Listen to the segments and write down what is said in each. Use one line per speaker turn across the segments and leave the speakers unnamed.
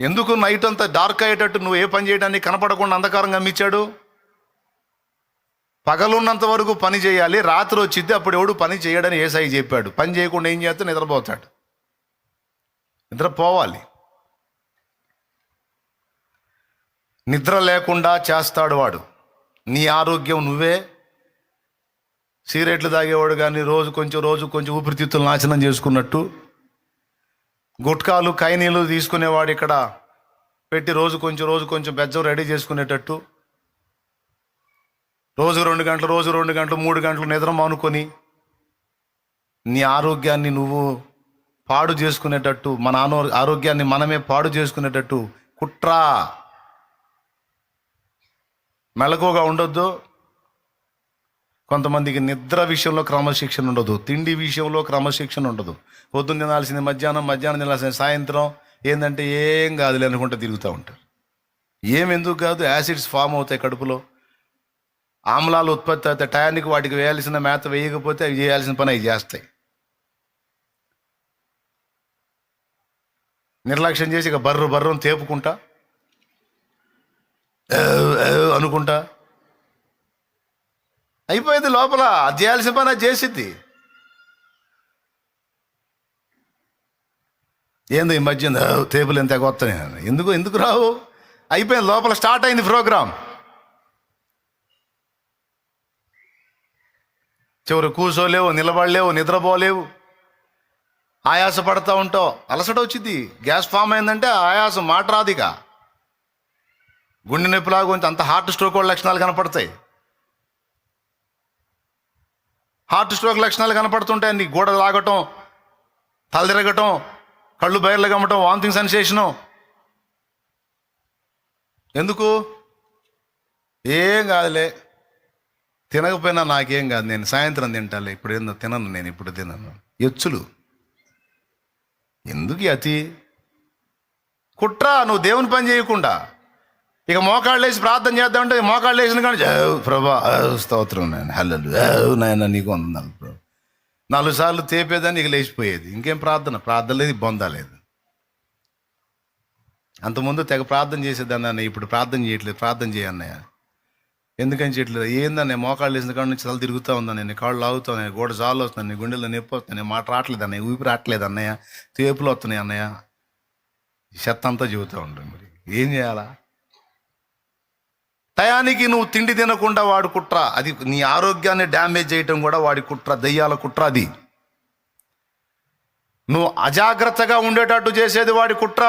ఎందుకు నైట్ అంతా డార్క్ అయ్యేటట్టు నువ్వు ఏ పని చేయడానికి కనపడకుండా అంధకారం గమ్మించాడు పగలున్నంత వరకు పని చేయాలి రాత్రి వచ్చిద్ది అప్పుడు ఎవడు పని చేయడని ఏసై చెప్పాడు. పని చేయకుండా ఏం చేస్తే నిద్రపోతాడు. నిద్రపోవాలి. నిద్ర లేకుండా చేస్తాడు వాడు. నీ ఆరోగ్యం నువ్వే. సిగరెట్లు తాగేవాడు కానీ రోజు కొంచెం రోజు కొంచెం ఊపిరితిత్తులు నాశనం చేసుకున్నట్టు గుట్కాలు కైనీలు తీసుకునేవాడు ఇక్కడ. పెట్టి రోజు కొంచెం రోజు కొంచెం బెజ్జం రెడీ చేసుకునేటట్టు. రోజు రెండు గంటలు రోజు రెండు గంటలు మూడు గంటలు నిద్ర మానుకొని నీ ఆరోగ్యాన్ని నువ్వు పాడు చేసుకునేటట్టు మన ఆనో ఆరోగ్యాన్ని మనమే పాడు చేసుకునేటట్టు కుట్రా. మెలకువగా ఉండొద్దు. కొంతమందికి నిద్ర విషయంలో క్రమశిక్షణ ఉండదు తిండి విషయంలో క్రమశిక్షణ ఉండదు. పొద్దున్న తినాల్సింది మధ్యాహ్నం మధ్యాహ్నం తినాల్సింది సాయంత్రం ఏంటంటే ఏం కాదులే అనుకుంటే తిరుగుతూ ఉంటారు. ఏం ఎందుకు కాదు? యాసిడ్స్ ఫామ్ అవుతాయి కడుపులో. ఆమ్లాలు ఉత్పత్తి అవుతాయి. టయానికి వాటికి వేయాల్సిన మేత వేయకపోతే అవి చేయాల్సిన పని అవి చేస్తాయి. నిర్లక్ష్యం చేసి ఇక బర్రు బర్రం తేపుకుంటా అనుకుంటా అయిపోయింది లోపల. అది చేయాల్సిన పని అది చేసిద్ది. ఏందో ఈ మధ్య టేబుల్ ఎంత కొత్త ఎందుకు ఎందుకు రావు? అయిపోయింది లోపల స్టార్ట్ అయింది ప్రోగ్రామ్. చివరి కూర్చోలేవు నిలబడలేవు నిద్రపోలేవు. ఆయాస పడతా ఉంటావు. అలసట వచ్చింది గ్యాస్ ఫామ్ అయిందంటే ఆయాసం మాట రాదిక గుండె నొప్పిలాగా కొంచెం అంత హార్ట్ స్ట్రోక్ వాళ్ళ లక్షణాలు కనపడతాయి. హార్ట్ స్ట్రోక్ లక్షణాలు కనపడుతుంటాయి. నీ గోడ లాగటం తలదిరగటం కళ్ళు బయర్లు గమ్మటం వాంతింగ్ సెన్సేషను. ఎందుకు? ఏం కాదులే. తినకపోయినా నాకేం కాదు. నేను సాయంత్రం తింటాలే. ఇప్పుడు ఏందో తినను నేను ఇప్పుడు తినను. ఎచ్చులు. ఎందుకు అతి? కుట్రా నువ్వు దేవుని పని చేయకుండా. ఇక మోకాళ్ళు వేసి ప్రార్థన చేద్దామంటే మోకాళ్ళు వేసిన కానీ ప్రభా స్తోత్రం నాయన హల్లలు నాయన నీకు వందనాలు ప్రభు. నాలుగు సార్లు తేపేదాన్ని ఇక లేచిపోయేది. ఇంకేం ప్రార్థన? ప్రార్థన లేదు బొందా లేదు. అంతకుముందు తెగ ప్రార్థన చేసేదాన్ని అన్న ఇప్పుడు ప్రార్థన చేయట్లేదు ప్రార్థన చేయన్నయ్య ఎందుకని చేయట్లేదు? ఏందన్న మోకాళ్ళు వేసిన కాడ నుంచి తల తిరుగుతూ ఉందా నేను కాళ్ళు లాగుతా గోడ జాలు వస్తున్నాయి గుండెల్లో నొప్పి వస్తున్నాయి మాట రావట్లేదు అన్నయ్య ఊపి రావట్లేదు అన్నయ్య తేపులు వస్తున్నాయి అన్నయ్య. చెత్త అంతా చెబుతూ ఉంటాను మరి. ఏం చేయాలా? టయానికి నువ్వు తిండి తినకుండా వాడు కుట్ర. అది నీ ఆరోగ్యాన్ని డ్యామేజ్ చేయటం కూడా వాడి కుట్ర దయ్యాల కుట్ర అది. నువ్వు అజాగ్రత్తగా ఉండేటట్టు చేసేది వాడి కుట్ర.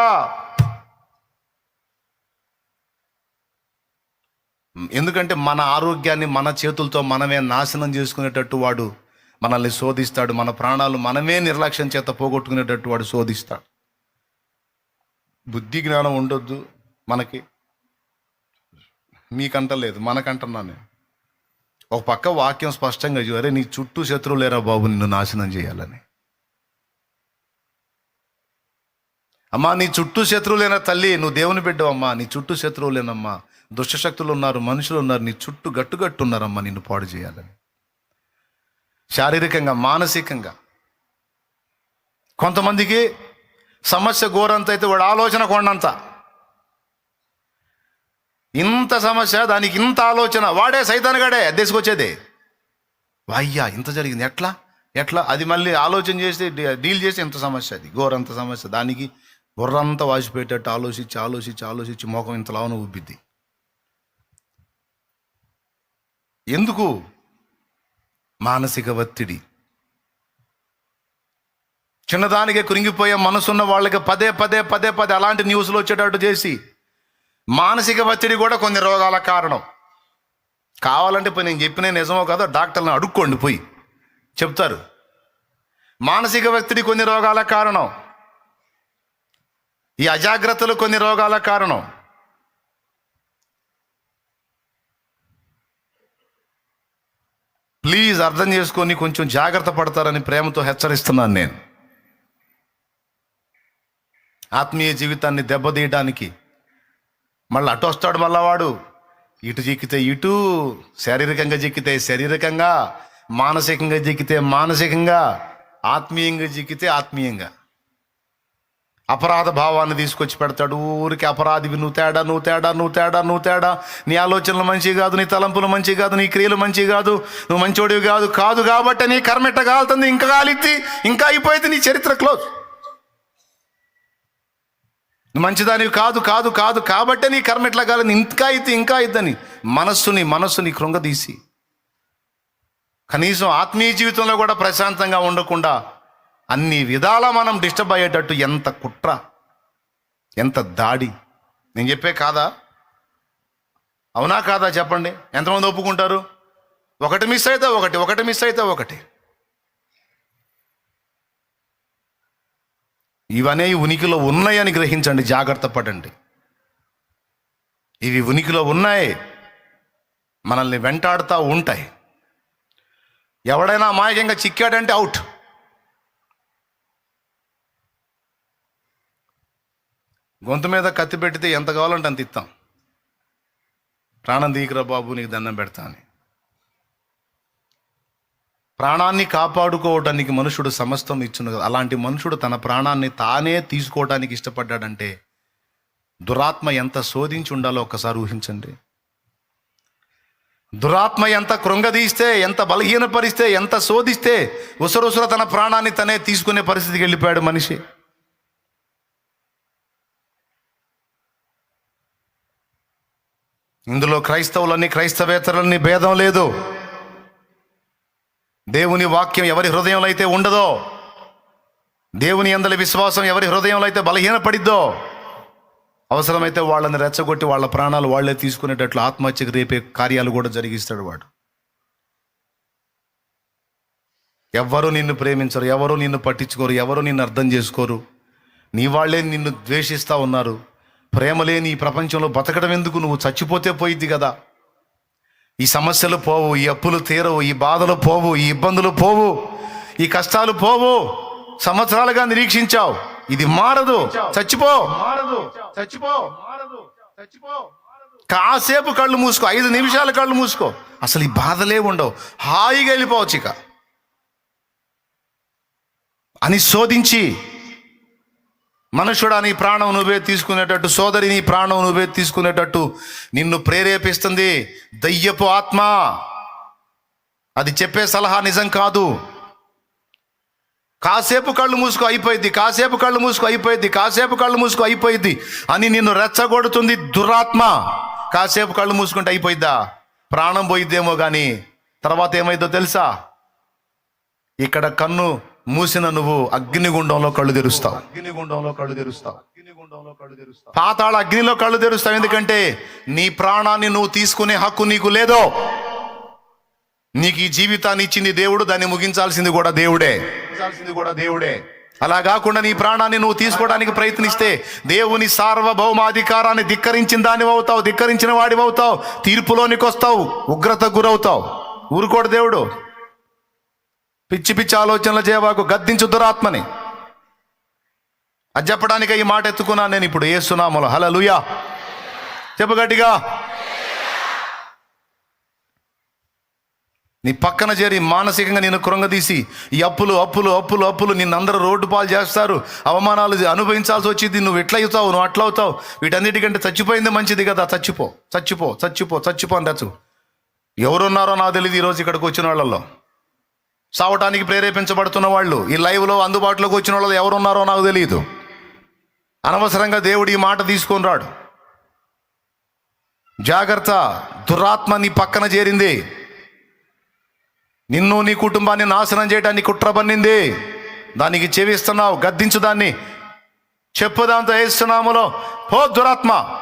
ఎందుకంటే మన ఆరోగ్యాన్ని మన చేతులతో మనమే నాశనం చేసుకునేటట్టు వాడు మనల్ని శోధిస్తాడు. మన ప్రాణాలు మనమే నిర్లక్ష్యం చేత పోగొట్టుకునేటట్టు వాడు శోధిస్తాడు. బుద్ధి జ్ఞానం ఉండొద్దు మనకి. మీకంటలేదు మనకంటున్నా నేను. ఒక పక్క వాక్యం స్పష్టంగా చూరే నీ చుట్టూ శత్రువు లేరా బాబు నిన్ను నాశనం చేయాలని. అమ్మా నీ చుట్టూ శత్రువులేనా తల్లి? నువ్వు దేవుని బిడ్డవమ్మా నీ చుట్టూ శత్రువులేనమ్మా దుష్టశక్తులు ఉన్నారు మనుషులు ఉన్నారు నీ చుట్టూ గట్టుగట్టు ఉన్నారమ్మా నిన్ను పాడు చేయాలని. శారీరకంగా మానసికంగా. కొంతమందికి సమస్య ఘోరంత అయితే వాడు ఆలోచన కొండంత. ఇంత సమస్య దానికి ఇంత ఆలోచన వాడే సైతానగాడే తీసుకొచ్చేదే. వాయ్యా ఇంత జరిగింది. ఎట్లా? ఎట్లా? అది మళ్ళీ ఆలోచన చేసి డీ- డీల్ చేసి ఇంత సమస్య అది. ఘోరంత సమస్య. దానికి బుర్రంతా వాసిపోయేటట్టు ఆలోచించి ఆలోచించి ఆలోచించి మోకం ఇంతలావున ఉబ్బిద్ది ఎందుకు? మానసిక ఒత్తిడి. చిన్నదానికే కృంగిపోయే మనసున్న వాళ్ళకి పదే పదే పదే పదే అలాంటి న్యూస్లు వచ్చేటట్టు చేసి మానసిక ఒత్తిడి కూడా కొన్ని రోగాల కారణం. కావాలంటే పోయి నేను చెప్పిన నిజమో కాదో డాక్టర్లను అడుక్కోండి పోయి. చెప్తారు. మానసిక ఒత్తిడి కొన్ని రోగాల కారణం. ఈ అజాగ్రత్తలు కొన్ని రోగాల కారణం. ప్లీజ్ అర్థం చేసుకొని కొంచెం జాగ్రత్త పడతారని ప్రేమతో హెచ్చరిస్తున్నాను నేను. ఆత్మీయ జీవితాన్ని దెబ్బతీయడానికి మళ్ళీ అటు వస్తాడు మళ్ళా వాడు. ఇటు చిక్కితే ఇటు శారీరకంగా చిక్కితే శారీరకంగా మానసికంగా చిక్కితే మానసికంగా ఆత్మీయంగా చిక్కితే ఆత్మీయంగా. అపరాధ భావాన్ని తీసుకొచ్చి పెడతాడు. ఊరికి అపరాధివి నువ్వు తేడా నువ్వు తేడా నువ్వు తేడా నువ్వు తేడా. నీ ఆలోచనలు మంచి కాదు నీ తలంపులు మంచి కాదు నీ క్రియలు మంచి కాదు. నువ్వు మంచోడివి కాదు కాదు కాబట్టి నీ కర్మెట్ట కాలుతుంది? ఇంకా కాలిద్ది ఇంకా అయిపోయింది నీ చరిత్ర క్లోజ్. నువ్వు మంచిదానివి కాదు కాదు కాదు కాబట్టే నీ కర్మ ఎట్లా కాలేదు? ఇంకా అయితే ఇంకా అయిద్దని. మనస్సుని మనస్సుని కృంగదీసి. కనీసం ఆత్మీయ జీవితంలో కూడా ప్రశాంతంగా ఉండకుండా అన్ని విధాలా మనం డిస్టర్బ్ అయ్యేటట్టు ఎంత కుట్ర ఎంత దాడి. నేను చెప్పే కాదా? అవునా కాదా చెప్పండి? ఎంతమంది ఒప్పుకుంటారు? ఒకటి మిస్ అయితే ఒకటి ఒకటి మిస్ అయితే ఒకటి. ఇవనే ఉనికిలో ఉన్నాయని గ్రహించండి జాగ్రత్త పడండి. ఇవి ఉనికిలో ఉన్నాయి మనల్ని వెంటాడుతూ ఉంటాయి. ఎవడైనా మాయకంగా చిక్కాడంటే అవుట్ గొంతు మీద కత్తి పెడితే ఎంత కావాలంటే అంత ఇస్తాం. ప్రాణం దీకరా బాబు నీకు దండం పెడతా అని. ప్రాణాన్ని కాపాడుకోవటానికి మనుషుడు సమస్తం ఇచ్చును కదా. అలాంటి మనుషుడు తన ప్రాణాన్ని తానే తీసుకోవడానికి ఇష్టపడ్డాడంటే దురాత్మ ఎంత శోధించి ఉండాలో ఒక్కసారి ఊహించండి. దురాత్మ ఎంత కృంగదీస్తే ఎంత బలహీనపరిస్తే ఎంత శోధిస్తే ఉసరుసర తన ప్రాణాన్ని తనే తీసుకునే పరిస్థితికి వెళ్ళిపోయాడు మనిషి. ఇందులో క్రైస్తవులన్నీ క్రైస్తవేతరులన్నీ భేదం లేదు. దేవుని వాక్యం ఎవరి హృదయంలో అయితే ఉండదో దేవుని అందరి విశ్వాసం ఎవరి హృదయంలో అయితే బలహీనపడిద్దో అవసరమైతే వాళ్ళని రెచ్చగొట్టి వాళ్ళ ప్రాణాలు వాళ్ళే తీసుకునేటట్లు ఆత్మహత్యకు రేపే కార్యాలు కూడా జరిగిస్తాడు వాడు. ఎవ్వరూ నిన్ను ప్రేమించరు ఎవరు నిన్ను పట్టించుకోరు ఎవరు నిన్ను అర్థం చేసుకోరు. నీ వాళ్ళే నిన్ను ద్వేషిస్తూ ఉన్నారు. ప్రేమ లేని ఈ ప్రపంచంలో బతకడం ఎందుకు? నువ్వు చచ్చిపోతే పోయిద్ది కదా. ఈ సమస్యలు పోవు ఈ అప్పులు తీరవు ఈ బాధలు పోవు ఈ ఇబ్బందులు పోవు ఈ కష్టాలు పోవు. సంవత్సరాలుగా నిరీక్షించావు. ఇది మారదు. చచ్చిపో. మారదు. చచ్చిపో. మారదు. చచ్చిపో. కాసేపు కళ్ళు మూసుకో. ఐదు నిమిషాల కళ్ళు మూసుకో. అసలు ఈ బాధలే ఉండవు. హాయిగా వెళ్ళిపోవచ్చు ఇక. అని శోధించి మనుషుడా నీ ప్రాణం నువ్వే తీసుకునేటట్టు సోదరి నీ ప్రాణం నువ్వే తీసుకునేటట్టు నిన్ను ప్రేరేపిస్తుంది దయ్యపు ఆత్మ. అది చెప్పే సలహా నిజం కాదు. కాసేపు కళ్ళు మూసుకు అయిపోయింది కాసేపు కళ్ళు మూసుకు అయిపోయింది కాసేపు కళ్ళు మూసుకు అయిపోయింది అని నిన్ను రెచ్చగొడుతుంది దురాత్మ. కాసేపు కళ్ళు మూసుకుంటే అయిపోయిద్దా? ప్రాణం పోయిద్దేమో కానీ తర్వాత ఏమైందో తెలుసా? ఇక్కడ కన్ను మూసిన నువ్వు అగ్నిగుండంలో కళ్ళు తెరుస్తావు. అగ్నిగుండంలో కళ్ళు తెరుస్తావు. అగ్నిగుండంలో కళ్ళు తెరుస్తావు. పాతాళ అగ్నిలో కళ్ళు తెరుస్తావు. ఎందుకంటే నీ ప్రాణాన్ని నువ్వు తీసుకునే హక్కు నీకు లేదో. నీకు ఈ జీవితాన్ని ఇచ్చింది దేవుడు దాన్ని ముగించాల్సింది కూడా దేవుడే. ముగించాల్సింది కూడా దేవుడే. అలా కాకుండా నీ ప్రాణాన్ని నువ్వు తీసుకోవడానికి ప్రయత్నిస్తే దేవుని సార్వభౌమాధికారాన్ని ధిక్కరించిన దానివి అవుతావు ధిక్కరించిన వాడివి అవుతావు తీర్పులోనికి వస్తావు ఉగ్రతకు గురవుతావు. ఊరుకోడు దేవుడు. పిచ్చి పిచ్చి ఆలోచనలు చేయవాకు గద్దించు దురాత్మని. అది చెప్పడానికి ఈ మాట ఎత్తుకున్నాను నేను ఇప్పుడు ఏ సునామలో హలో లుయా చెప్పు గట్టిగా. నీ పక్కన చేరి మానసికంగా నేను కృంగదీసి ఈ అప్పులు అప్పులు అప్పులు అప్పులు నిన్నందరూ రోడ్డు పాలు చేస్తారు. అవమానాలు అనుభవించాల్సి వచ్చింది నువ్వు ఎట్లా అవుతావు నువ్వు అట్లా అవుతావు వీటన్నిటికంటే చచ్చిపోయింది మంచిది కదా చచ్చిపో చచ్చిపో చచ్చిపో చచ్చిపో అండచ్చు ఎవరున్నారో నాకు తెలియదు ఈరోజు ఇక్కడికి వచ్చిన వాళ్ళల్లో సావటానికి ప్రేరేపించబడుతున్న వాళ్ళు ఈ లైవ్లో అందుబాటులోకి వచ్చిన వాళ్ళు ఎవరున్నారో నాకు తెలియదు అనవసరంగా దేవుడు ఈ మాట తీసుకొని రాడు. జాగ్రత్త దురాత్మ నీ పక్కన చేరింది. నిన్ను నీ కుటుంబాన్ని నాశనం చేయడానికి కుట్ర పన్నింది. దానికి చెవిస్తున్నావు గద్దించు దాన్ని. చెప్పు దాంతో వేస్తున్నాములో పో దురాత్మ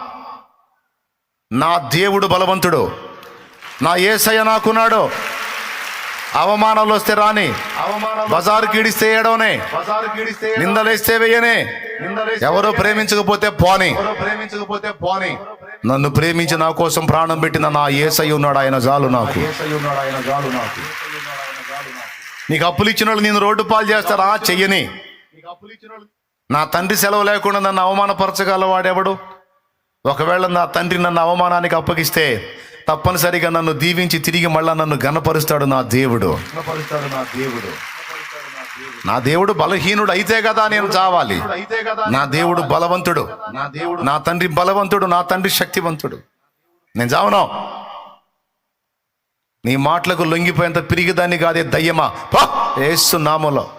నా దేవుడు బలవంతుడు. నా ఏసయ్య నాకున్నాడు. అవమానాలు వస్తే రాని బజారు కీడిస్తే ఏడవనే నిందలేస్తే వెయ్యనే ఎవరో ప్రేమించకపోతే పోని. ప్రేమించకపోతే పోని. నన్ను ప్రేమించి నా కోసం ప్రాణం పెట్టిన నా ఏసై ఉన్నాడు ఆయన జాలు నాకు. నీకు. అప్పులు ఇచ్చిన వాళ్ళు నేను రోడ్డు పాలు చేస్తారా? చెయ్యని. నా తండ్రి సెలవు లేకుండా నన్ను అవమానపరచగల వాడెవడు ఒకవేళ నా తండ్రి నన్ను అవమానానికి అప్పగిస్తే తప్పనిసరిగా నన్ను దీవించి తిరిగి మళ్ళా నన్ను గనపరుస్తాడు నా దేవుడు. నా దేవుడు. నా దేవుడు బలహీనుడు అయితే కదా నేను చావాలి. నా దేవుడు బలవంతుడు. నా దేవుడు. నా తండ్రి బలవంతుడు నా తండ్రి శక్తివంతుడు. నేను చావను. నీ మాటలకు లొంగిపోయేంత పిరిగిదాన్ని కాదే దయ్యమా? ఏసు నామలో.